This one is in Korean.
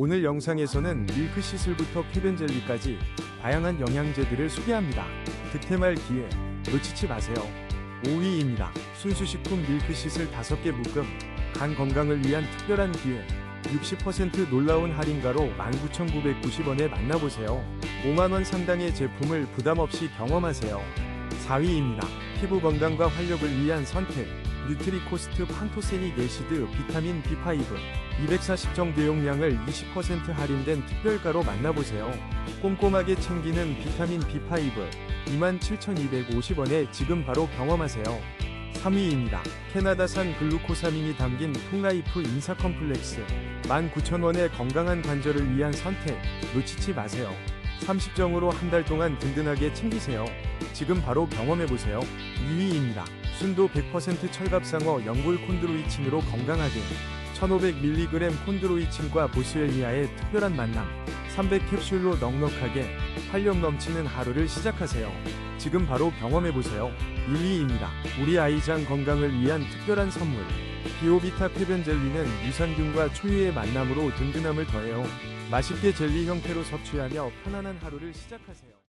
오늘 영상에서는 밀크 시슬부터 쾌변 젤리까지 다양한 영양제들을 소개합니다. 득템할 기회 놓치지 마세요. 5위입니다. 순수식품 밀크 시슬 5개 묶음 간 건강을 위한 특별한 기회 60% 놀라운 할인가로 19,990원에 만나보세요. 5만원 상당의 제품을 부담없이 경험하세요. 4위입니다. 피부 건강과 활력을 위한 선택 뉴트리코스트 판토세닉 애시드 비타민 B5 240정 대용량을 20% 할인된 특별가로 만나보세요. 꼼꼼하게 챙기는 비타민 B5 27,250원에 지금 바로 경험하세요. 3위입니다. 캐나다산 글루코사민이 담긴 통라이프 인사 컴플렉스 19,000원의 건강한 관절을 위한 선택 놓치지 마세요. 30정으로 한 달 동안 든든하게 챙기세요. 지금 바로 경험해보세요. 2위입니다. 순도 100% 철갑상어 연골 콘드로이친으로 건강하게 1500mg 콘드로이친과 보스웰리아의 특별한 만남 300캡슐로 넉넉하게 활력 넘치는 하루를 시작하세요. 지금 바로 경험해보세요. 1위입니다. 우리 아이장 건강을 위한 특별한 선물 비오비타 쾌변 젤리는 유산균과 초유의 만남으로 든든함을 더해요. 맛있게 젤리 형태로 섭취하며 편안한 하루를 시작하세요.